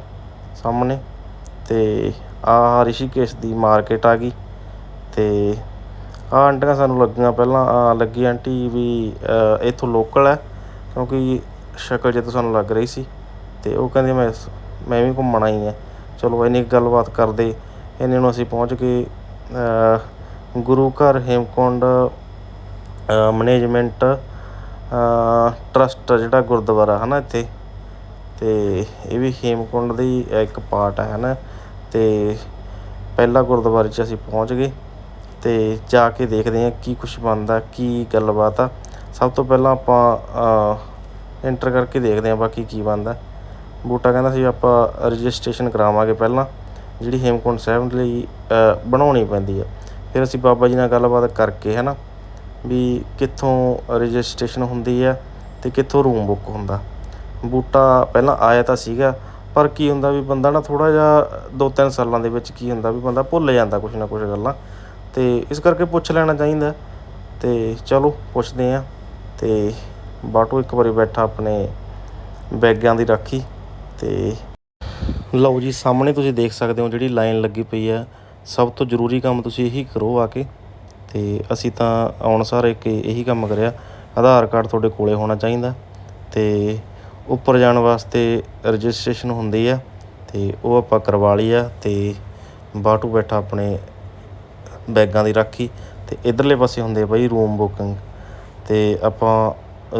Speaker 2: ਸਾਹਮਣੇ। ਅਤੇ ਆਹ ਰਿਸ਼ੀਕੇਸ਼ ਦੀ ਮਾਰਕੀਟ ਆ ਗਈ। ਅਤੇ ਆਹ ਆਂਟੀਆਂ ਸਾਨੂੰ ਲੱਗੀਆਂ ਪਹਿਲਾਂ। ਲੱਗੀ ਆਂਟੀ ਵੀ ਇੱਥੋਂ ਲੋਕਲ ਹੈ ਕਿਉਂਕਿ ਸ਼ਕਲ ਜੇ ਤੋਂ ਸਾਨੂੰ ਲੱਗ ਰਹੀ ਸੀ। ਅਤੇ ਉਹ ਕਹਿੰਦੀ ਮੈਂ ਮੈਂ ਵੀ ਘੁੰਮਣਾ ਹੀ ਹੈ ਚਲੋ ਇੰਨੀ ਗੱਲਬਾਤ ਕਰਦੇ, ਇੰਨੇ ਨੂੰ ਅਸੀਂ ਪਹੁੰਚ ਗਏ। ਗੁਰੂ ਘਰ ਹੇਮਕੁੰਡ ਮੈਨੇਜਮੈਂਟ ਟਰੱਸਟ ਜਿਹੜਾ ਗੁਰਦੁਆਰਾ ਹੈ ਨਾ ਇੱਥੇ ਅਤੇ ਇਹ ਵੀ ਹੇਮਕੁੰਡ ਦੀ ਇੱਕ ਪਾਰਟ ਹੈ ਨਾ ਅਤੇ ਪਹਿਲਾਂ ਗੁਰਦੁਆਰੇ 'ਚ ਅਸੀਂ ਪਹੁੰਚ ਗਏ ਅਤੇ ਜਾ ਕੇ ਦੇਖਦੇ ਹਾਂ ਕੀ ਕੁਛ ਬਣਦਾ, ਕੀ ਗੱਲਬਾਤ ਆ। ਸਭ ਤੋਂ ਪਹਿਲਾਂ ਆਪਾਂ ਐਂਟਰ ਕਰਕੇ ਦੇਖਦੇ ਹਾਂ ਬਾਕੀ ਕੀ ਬਣਦਾ। ਬੂਟਾ ਕਹਿੰਦਾ ਸੀ ਆਪਾਂ ਰਜਿਸਟ੍ਰੇਸ਼ਨ ਕਰਾਵਾਂਗੇ ਪਹਿਲਾਂ, ਜਿਹੜੀ ਹੇਮਕੁੰਟ ਸਾਹਿਬ ਲਈ ਬਣਾਉਣੀ ਪੈਂਦੀ ਆ। ਫਿਰ ਅਸੀਂ ਬਾਬਾ ਜੀ ਨਾਲ ਗੱਲਬਾਤ ਕਰਕੇ ਹੈ ਨਾ ਵੀ ਕਿੱਥੋਂ ਰਜਿਸਟਰੇਸ਼ਨ ਹੁੰਦੀ ਆ ਅਤੇ ਕਿੱਥੋਂ ਰੂਮ ਬੁੱਕ ਹੁੰਦਾ। ਬੂਟਾ ਪਹਿਲਾਂ ਆਇਆ ਤਾਂ ਸੀਗਾ, ਪਰ ਕੀ ਹੁੰਦਾ ਵੀ ਬੰਦਾ ਨਾ ਥੋੜ੍ਹਾ ਜਿਹਾ ਦੋ ਤਿੰਨ ਸਾਲਾਂ ਦੇ ਵਿੱਚ ਕੀ ਹੁੰਦਾ ਵੀ ਬੰਦਾ ਭੁੱਲ ਜਾਂਦਾ ਕੁਛ ਨਾ ਕੁਛ ਗੱਲਾਂ ਅਤੇ ਇਸ ਕਰਕੇ ਪੁੱਛ ਲੈਣਾ ਚਾਹੀਦਾ। ਅਤੇ ਚਲੋ ਪੁੱਛਦੇ ਹਾਂ ਅਤੇ ਬਾਟੂ ਇੱਕ ਵਾਰੀ ਬੈਠਾ ਆਪਣੇ ਬੈਗਾਂ ਦੀ ਰਾਖੀ ਅਤੇ ਲਓ ਜੀ ਸਾਹਮਣੇ ਤੁਸੀਂ ਦੇਖ ਸਕਦੇ ਹੋ ਜਿਹੜੀ ਲਾਈਨ ਲੱਗੀ ਪਈ ਹੈ ਸਭ ਤੋਂ ਜ਼ਰੂਰੀ ਕੰਮ ਤੁਸੀਂ ਇਹੀ ਕਰੋ ਆ ਕੇ ਅਤੇ ਅਸੀਂ ਤਾਂ ਆਉਣ ਸਾਰ ਇੱਕ ਇਹੀ ਕੰਮ ਕਰਿਆ, ਆਧਾਰ ਕਾਰਡ ਤੁਹਾਡੇ ਕੋਲ ਹੋਣਾ ਚਾਹੀਦਾ ਅਤੇ ਉੱਪਰ ਜਾਣ ਵਾਸਤੇ ਰਜਿਸਟਰੇਸ਼ਨ ਹੁੰਦੀ ਆ ਅਤੇ ਉਹ ਆਪਾਂ ਕਰਵਾ ਲਈ ਆ ਤੇ ਬਾਟੂ ਬੈਠਾ ਆਪਣੇ ਬੈਗਾਂ ਦੀ ਰਾਖੀ ਅਤੇ ਇੱਧਰਲੇ ਪਾਸੇ ਹੁੰਦੇ ਆ ਬਾਈ ਰੂਮ ਬੁਕਿੰਗ ਅਤੇ ਆਪਾਂ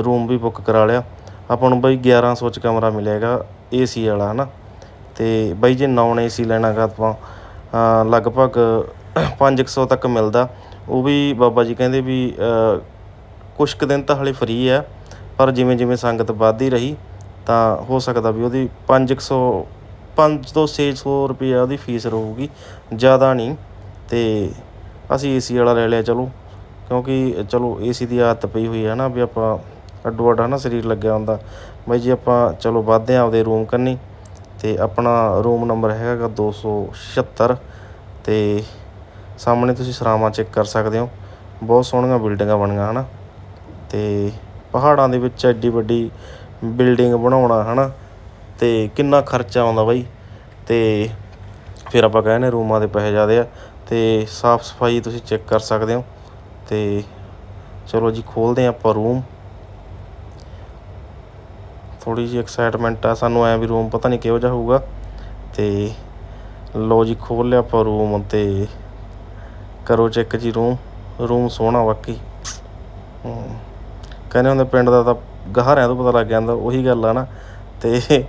Speaker 2: ਰੂਮ ਵੀ ਬੁੱਕ ਕਰਾ ਲਿਆ। ਆਪਾਂ ਨੂੰ ਬਾਈ 1100 ਚ ਕਮਰਾ ਮਿਲਿਆ ਗਾ ਏ ਸੀ ਵਾਲਾ ਹੈ ਨਾ ਅਤੇ ਬਾਈ ਜੇ ਨੋਨ ਏ ਸੀ ਲੈਣਾ ਲੈਣਾਗਾ ਆਪਾਂ ਲਗਭਗ ਪੰਜ ਕੁ ਸੌ ਤੱਕ ਮਿਲਦਾ। ਉਹ ਵੀ ਬਾਬਾ ਜੀ ਕਹਿੰਦੇ ਵੀ ਕੁਛ ਕੁ ਦਿਨ ਤਾਂ ਹਾਲੇ ਫਰੀ ਆ, ਪਰ ਜਿਵੇਂ ਜਿਵੇਂ ਸੰਗਤ ਵੱਧਦੀ ਰਹੀ, ਤਾਂ ਹੋ ਸਕਦਾ ਵੀ ਉਹਦੀ 500 5 ਤੋਂ ਛੇ ਸੌ ਰੁਪਈਆ ਉਹਦੀ ਫੀਸ ਰਹੂਗੀ, ਜ਼ਿਆਦਾ ਨਹੀਂ। ਅਤੇ ਅਸੀਂ ਏਸੀ ਵਾਲਾ ਲੈ ਲਿਆ, ਚਲੋ, ਕਿਉਂਕਿ ਚਲੋ ਏਸੀ ਦੀ ਆਦਤ ਪਈ ਹੋਈ ਹੈ ਨਾ, ਵੀ ਆਪਾਂ ਅੱਡੋ ਅੱਡ ਹੈ ਨਾ ਸਰੀਰ ਲੱਗਿਆ ਹੁੰਦਾ। ਬਈ ਜੀ ਆਪਾਂ ਚਲੋ ਵੱਧਦੇ ਹਾਂ ਆਪਦੇ ਰੂਮ ਕੰਨੀ। ਅਤੇ ਆਪਣਾ ਰੂਮ ਨੰਬਰ ਹੈਗਾ ਗਾ 276 ਤੇ ਸਾਹਮਣੇ ਤੁਸੀਂ ਸਰਾਵਾਂ ਚੈੱਕ ਕਰ ਸਕਦੇ ਹੋ। ਬਹੁਤ ਸੋਹਣੀਆਂ ਬਿਲਡਿੰਗਾਂ ਬਣੀਆਂ ਹੈ ਨਾ ਅਤੇ ਪਹਾੜਾਂ ਦੇ ਵਿੱਚ ਐਡੀ ਵੱਡੀ ਬਿਲਡਿੰਗ ਬਣਾਉਣਾ ਹੈ ਨਾ ਅਤੇ ਕਿੰਨਾ ਖਰਚਾ ਆਉਂਦਾ ਬਾਈ? ਅਤੇ ਫਿਰ ਆਪਾਂ ਕਹਿੰਦੇ ਰੂਮਾਂ ਦੇ ਪੈਸੇ ਜ਼ਿਆਦੇ ਆ, ਤੇ ਸਾਫ਼ ਸਫ਼ਾਈ ਤੁਸੀਂ ਚੈੱਕ ਕਰ ਸਕਦੇ ਹੋ। ਅਤੇ ਚਲੋ ਜੀ, ਖੋਲਦੇ ਹਾਂ ਆਪਾਂ ਰੂਮ ਥੋੜ੍ਹੀ ਜਿਹੀ ਐਕਸਾਈਟਮੈਂਟ ਆ, ਸਾਨੂੰ ਐਂ ਵੀ ਰੂਮ ਪਤਾ ਨਹੀਂ ਕਿਹੋ ਜਿਹਾ ਹੋਊਗਾ। ਅਤੇ ਲਓ ਜੀ, ਖੋਲ੍ਹ ਲਿਆ ਆਪਾਂ ਰੂਮ ਅਤੇ ਕਰੋ ਚੈੱਕ ਜੀ ਰੂਮ ਰੂਮ ਸੋਹਣਾ ਬਾਕੀ ਕਹਿੰਦੇ ਹੁੰਦੇ ਪਿੰਡ ਦਾ ਤਾਂ ਗਹਾਰਿਆਂ ਤੋਂ ਪਤਾ ਲੱਗ ਜਾਂਦਾ, ਉਹੀ ਗੱਲ ਆ ਨਾ। ਅਤੇ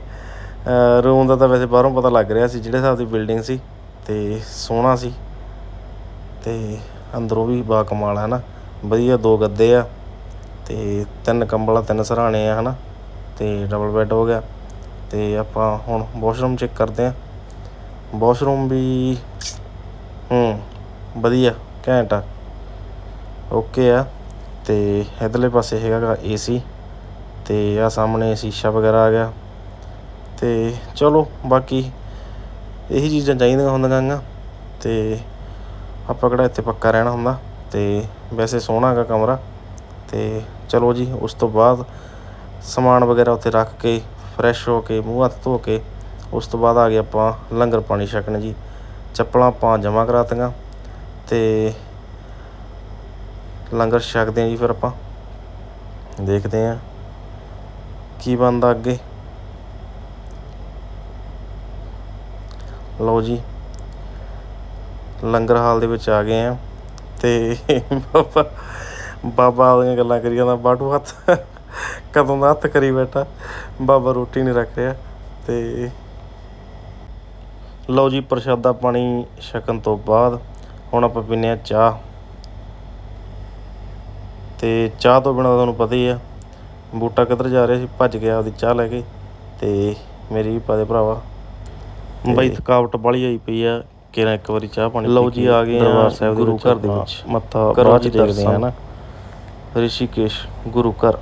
Speaker 2: ਰੂਮ ਦਾ ਤਾਂ ਵੈਸੇ ਬਾਹਰੋਂ ਪਤਾ ਲੱਗ ਰਿਹਾ ਸੀ, ਜਿਹੜੇ ਹਿਸਾਬ ਦੀ ਬਿਲਡਿੰਗ ਸੀ ਅਤੇ ਸੋਹਣਾ ਸੀ। ਅਤੇ ਅੰਦਰੋਂ ਵੀ ਬਾ ਕਮਾਲ ਹੈ ਨਾ ਵਧੀਆ ਦੋ ਗੱਦੇ ਆ ਅਤੇ ਤਿੰਨ ਕੰਬਲ ਆ ਤਿੰਨ ਸਰਾਣੇ ਆ ਹੈ ਨਾ ਅਤੇ ਡਬਲ ਬੈੱਡ ਹੋ ਗਿਆ ਅਤੇ ਆਪਾਂ ਹੁਣ ਵਾਸ਼ਰੂਮ ਚੈੱਕ ਕਰਦੇ ਹਾਂ। ਵਾਸ਼ਰੂਮ ਵੀ, ਹੂੰ, ਵਧੀਆ, ਘੈਂਟ ਆ। ਓਕੇ ਆ। ਅਤੇ ਇੱਧਰਲੇ ਪਾਸੇ ਹੈਗਾ ਗਾ ਏ ਸੀ ਅਤੇ ਆਹ ਸਾਹਮਣੇ ਸ਼ੀਸ਼ਾ ਵਗੈਰਾ ਆ ਗਿਆ। ਅਤੇ ਚਲੋ, ਬਾਕੀ ਇਹੀ ਚੀਜ਼ਾਂ ਚਾਹੀਦੀਆਂ ਹੁੰਦੀਆਂ ਗਾ। ਤੇ ਆਪਾਂ ਕਿਹੜਾ ਇੱਥੇ ਪੱਕਾ ਰਹਿਣਾ ਹੁੰਦਾ। ਅਤੇ ਵੈਸੇ ਸੋਹਣਾ ਹੈਗਾ ਕਮਰਾ। ਅਤੇ ਚਲੋ ਜੀ, ਉਸ ਤੋਂ ਬਾਅਦ ਸਮਾਨ ਵਗੈਰਾ ਉੱਥੇ ਰੱਖ ਕੇ ਫਰੈਸ਼ ਹੋ ਕੇ, ਮੂੰਹ ਹੱਥ ਧੋ ਕੇ, ਉਸ ਤੋਂ ਬਾਅਦ ਆ ਗਏ ਆਪਾਂ ਲੰਗਰ ਪਾਣੀ ਛਕਣ ਜੀ। ਚੱਪਲਾਂ ਆਪਾਂ ਜਮ੍ਹਾਂ ਕਰਾਤੀਆਂ ਅਤੇ ਲੰਗਰ ਛਕਦੇ ਹਾਂ ਜੀ ਫਿਰ ਆਪਾਂ। ਦੇਖਦੇ ਹਾਂ ਕੀ ਬਣਦਾ ਅੱਗੇ। ਲਓ ਜੀ, ਲੰਗਰ ਹਾਲ ਦੇ ਵਿੱਚ ਆ ਗਏ ਆ ਤੇ ਬਾਬਾ ਬਾਬਾ ਆਪਦੀਆਂ ਗੱਲਾਂ ਕਰੀ ਜਾਂਦਾ ਬਾਟੂ ਹੱਥ। ਕਦੋਂ ਦਾ ਹੱਥ ਕਰੀ ਬੈਠਾ। ਬਾਬਾ ਰੋਟੀ ਨਹੀਂ ਰੱਖ ਰਿਹਾ ਤੇ ਲਓ ਜੀ ਪ੍ਰਸ਼ਾਦਾ ਪਾਣੀ ਛਕਣ ਤੋਂ ਬਾਅਦ ਹੁਣ ਆਪਾਂ ਪੀਂਦੇ ਹਾਂ ਚਾਹ। ਤੇ ਚਾਹ ਤੋਂ ਬਿਨਾਂ ਤੁਹਾਨੂੰ ਪਤਾ ਹੀ ਆ ਬੂਟਾ ਕਿੱਧਰ ਜਾ ਰਿਹਾ ਸੀ ਭੱਜ ਗਿਆ ਉਹਦੀ ਚਾਹ ਲੈ ਕੇ ਤੇ ਮੇਰੀ ਵੀ ਪਾਦੇ ਭਰਾਵਾ ਬਈ ਥਕਾਵਟ ਬਾਲੀ ਆਈ ਪਈ ਆ ਕਿਰਾਂ ਇੱਕ ਵਾਰੀ ਚਾਹ ਪਾਣੀ ਲਓ ਜੀ ਆ ਗਏ ਆ
Speaker 1: ਦਰਬਾਰ ਸਾਹਿਬ ਦੇ
Speaker 2: ਗੁਰੂ ਘਰ ਦੇ ਵਿੱਚ। ਮੱਥਾ ਕਰੋ ਜੀ ਦੇਖਦੇ ਆ। ਨਾ। ਰਿਸ਼ੀਕੇਸ਼ ਗੁਰੂ ਘਰ।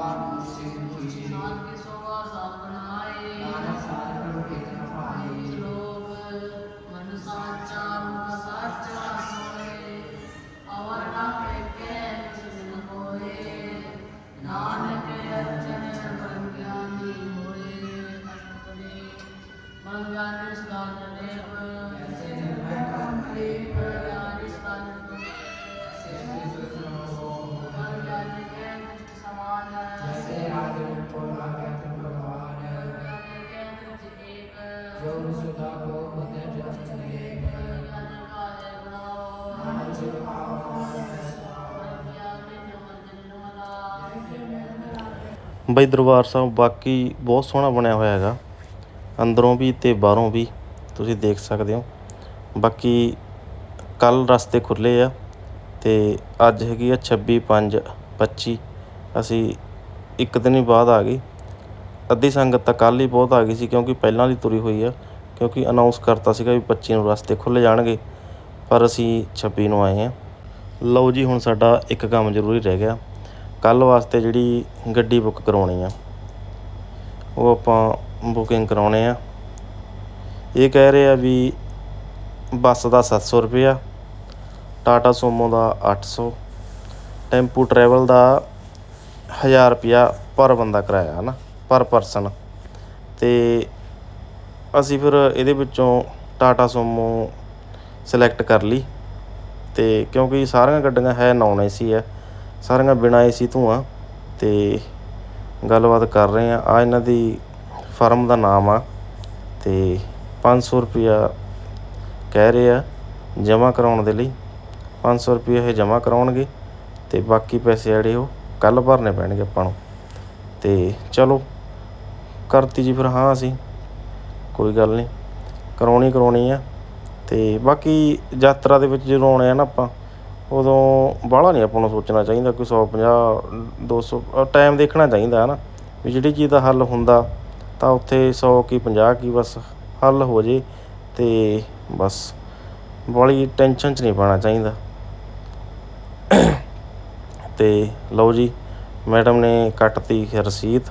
Speaker 2: Salvar nos segundo e ਬਈ ਦਰਬਾਰ ਸਾਹਿਬ ਬਾਕੀ ਬਹੁਤ ਸੋਹਣਾ ਬਣਿਆ ਹੋਇਆ ਹੈਗਾ। ਅੰਦਰੋਂ ਵੀ ਅਤੇ ਬਾਹਰੋਂ ਵੀ ਤੁਸੀਂ ਦੇਖ ਸਕਦੇ ਹੋ। ਬਾਕੀ ਕੱਲ੍ਹ ਰਸਤੇ ਖੁੱਲ੍ਹੇ ਆ ਅਤੇ ਅੱਜ ਹੈਗੀ ਆ 26 5 25 ਅਸੀਂ ਇੱਕ ਦਿਨ ਹੀ ਬਾਅਦ ਆ ਗਏ। ਅੱਧੀ ਸੰਗਤ ਤਾਂ ਕੱਲ੍ਹ ਹੀ ਬਹੁਤ ਆ ਗਈ ਸੀ ਕਿਉਂਕਿ ਪਹਿਲਾਂ ਦੀ ਤੁਰੀ ਹੋਈ ਆ, ਕਿਉਂਕਿ ਅਨਾਉਂਸ ਕਰਤਾ ਸੀਗਾ ਵੀ 25 ਨੂੰ ਰਸਤੇ ਖੁੱਲ ਜਾਣਗੇ। ਪਰ ਅਸੀਂ 26 ਨੂੰ ਆਏ ਆ। ਲਓ ਜੀ, ਹੁਣ ਸਾਡਾ ਇੱਕ ਕੰਮ ਜ਼ਰੂਰੀ ਰਹਿ ਗਿਆ। ਕੱਲ੍ਹ ਵਾਸਤੇ ਜਿਹੜੀ ਗੱਡੀ ਬੁੱਕ ਕਰਵਾਉਣੀ ਆ, ਉਹ ਆਪਾਂ ਬੁਕਿੰਗ ਕਰਾਉਣੇ ਆ। ਇਹ ਕਹਿ ਰਹੇ ਆ ਵੀ ਬੱਸ ਦਾ ਸੱਤ ਸੌ ਰੁਪਇਆ, ਟਾਟਾ ਸੋਮੋ ਦਾ ਅੱਠ ਸੌ, ਟੈਂਪੂ ਟਰੈਵਲ ਦਾ ਹਜ਼ਾਰ ਰੁਪਇਆ ਪਰ ਬੰਦਾ ਕਿਰਾਇਆ ਹੈ ਨਾ ਪਰ ਪਰਸਨ। ਤੇ ਅਸੀਂ ਫਿਰ ਇਹਦੇ ਵਿੱਚੋਂ ਟਾਟਾ ਸੋਮੋ ਸਿਲੈਕਟ ਕਰ ਲਈ। ਤੇ ਕਿਉਂਕਿ ਸਾਰੀਆਂ ਗੱਡੀਆਂ ਹੈ ਨੌਨ ਏਸੀ ਹੈ ਸਾਰੀਆਂ ਬਿਨਾਂ ਏਸੀ ਤੋਂ ਆ ਅਤੇ ਗੱਲਬਾਤ ਕਰ ਰਹੇ ਹਾਂ ਆਹ ਇਹਨਾਂ ਦੀ ਫਰਮ ਦਾ ਨਾਮ ਆ ਅਤੇ ਪੰਜ ਸੌ ਰੁਪਈਆ ਕਹਿ ਰਹੇ ਆ ਜਮ੍ਹਾਂ ਕਰਵਾਉਣ ਦੇ ਲਈ। ਪੰਜ ਸੌ ਰੁਪਈਆ ਇਹ ਜਮ੍ਹਾਂ ਕਰਵਾਉਣਗੇ ਅਤੇ ਬਾਕੀ ਪੈਸੇ ਜਿਹੜੇ ਉਹ ਕੱਲ੍ਹ ਭਰਨੇ ਪੈਣਗੇ ਆਪਾਂ ਨੂੰ। ਅਤੇ ਚਲੋ, ਕਰਤੀ ਜੀ ਫਿਰ ਹਾਂ ਅਸੀਂ, ਕੋਈ ਗੱਲ ਨਹੀਂ। ਕਰਾਉਣੀ ਕਰਾਉਣੀ ਆ ਅਤੇ ਬਾਕੀ ਯਾਤਰਾ ਦੇ ਵਿੱਚ ਜਦੋਂ ਆਉਣੇ ਆ ਨਾ ਆਪਾਂ ਉਦੋਂ ਬਾਹਲਾ ਨਹੀਂ ਆਪਾਂ ਨੂੰ ਸੋਚਣਾ ਚਾਹੀਦਾ ਕੋਈ 150 200 ਟਾਈਮ ਦੇਖਣਾ ਚਾਹੀਦਾ ਹੈ ਨਾ ਵੀ ਜਿਹੜੀ ਚੀਜ਼ ਦਾ ਹੱਲ ਹੁੰਦਾ, ਤਾਂ ਉੱਥੇ ਸੌ ਕੀ 50 ਕੀ ਬਸ ਹੱਲ ਹੋ ਜੇ ਅਤੇ ਬਸ ਬਾਹਲੀ ਟੈਨਸ਼ਨ 'ਚ ਨਹੀਂ ਪਾਣਾ ਚਾਹੀਦਾ। ਅਤੇ ਲਓ ਜੀ ਮੈਡਮ ਨੇ ਕੱਟਤੀ ਰਸੀਦ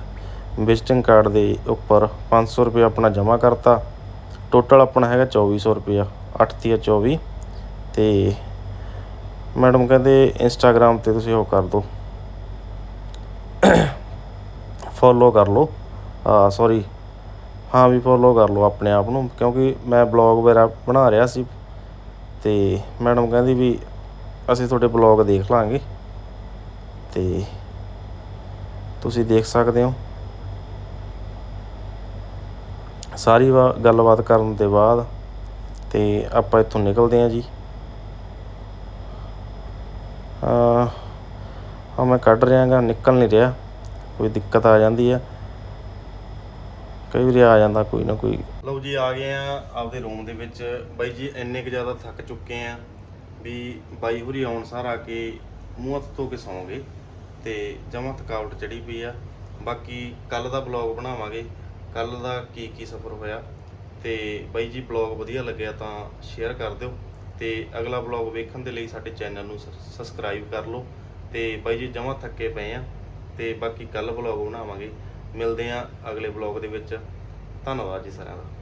Speaker 2: ਵਿਜ਼ਿਟਿੰਗ ਕਾਰਡ ਦੇ ਉੱਪਰ 500 ਰੁਪਏ ਆਪਣਾ ਜਮ੍ਹਾਂ ਕਰਤਾ। ਟੋਟਲ ਆਪਣਾ ਹੈਗਾ 2400 ਰੁਪਇਆ 8 ਤੀਆ 24 ਤੇ ਮੈਡਮ ਕਹਿੰਦੇ ਇੰਸਟਾਗ੍ਰਾਮ ਤੇ ਤੁਸੀਂ ਉਹ ਕਰ ਦਿਓ। ਫੋਲੋ ਕਰ ਲਓ। ਸੋਰੀ ਹਾਂ ਵੀ ਫੋਲੋ ਕਰ ਲਓ ਆਪਣੇ ਆਪ ਨੂੰ, ਕਿਉਂਕਿ ਮੈਂ ਬਲੌਗ ਵਗੈਰਾ ਬਣਾ ਰਿਹਾ ਸੀ ਅਤੇ ਮੈਡਮ ਕਹਿੰਦੀ ਵੀ ਅਸੀਂ ਤੁਹਾਡੇ ਬਲੌਗ ਦੇਖ ਲਾਂਗੇ ਅਤੇ ਤੁਸੀਂ ਦੇਖ ਸਕਦੇ ਹੋ। ਸਾਰੀ ਵਾ- ਗੱਲਬਾਤ ਕਰਨ ਦੇ ਬਾਅਦ ਅਤੇ ਆਪਾਂ ਇੱਥੋਂ ਨਿਕਲਦੇ ਹਾਂ ਜੀ। ਆ ਮੈਂ ਕੱਢ ਰਿਹਾ ਗਾ ਨਿਕਲ ਨਹੀਂ ਰਿਹਾ। ਕੋਈ ਦਿੱਕਤ ਆ ਜਾਂਦੀ ਆ। ਕਈ ਵਾਰੀ ਆ ਜਾਂਦਾ ਕੋਈ ਨਾ ਕੋਈ।
Speaker 1: ਲਓ ਜੀ, ਆ ਗਏ ਆ ਆਪਦੇ ਰੂਮ ਦੇ ਵਿੱਚ। ਬਾਈ ਜੀ, ਇੰਨੇ ਕੁ ਜ਼ਿਆਦਾ ਥੱਕ ਚੁੱਕੇ ਆ ਵੀ ਬਾਈ ਹੁਰੀ ਆਉਣ ਸਾਰ ਆ ਕੇ ਮੂੰਹ ਹੱਥ ਧੋ ਕੇ ਸੌਂਗੇ ਤੇ ਜਮਾਂ ਥਕਾਵਟ ਚੜੀ ਪਈ ਆ। ਬਾਕੀ ਕੱਲ ਦਾ ਬਲੌਗ ਬਣਾਵਾਂਗੇ। ਕੱਲ ਦਾ ਕੀ ਕੀ ਸਫ਼ਰ ਹੋਇਆ। ਤੇ ਬਾਈ ਜੀ, ਬਲੌਗ ਵਧੀਆ ਲੱਗਿਆ ਤਾਂ ਸ਼ੇਅਰ ਕਰ ਦਿਓ। ਤੇ ਅਗਲਾ ਬਲੌਗ ਵੇਖਣ ਦੇ ਲਈ ਸਾਡੇ ਚੈਨਲ ਨੂੰ ਸਬਸਕ੍ਰਾਈਬ ਕਰ ਲਓ ਤੇ ਬਾਈ ਜੀ ਜਮਾਂ ਥੱਕੇ ਪਏ ਆ ਤੇ ਬਾਕੀ ਕੱਲ ਬਲੌਗ ਬਣਾਵਾਂਗੇ। ਮਿਲਦੇ ਆ ਅਗਲੇ ਬਲੌਗ ਦੇ ਵਿੱਚ। ਧੰਨਵਾਦ ਜੀ ਸਾਰਿਆਂ ਦਾ।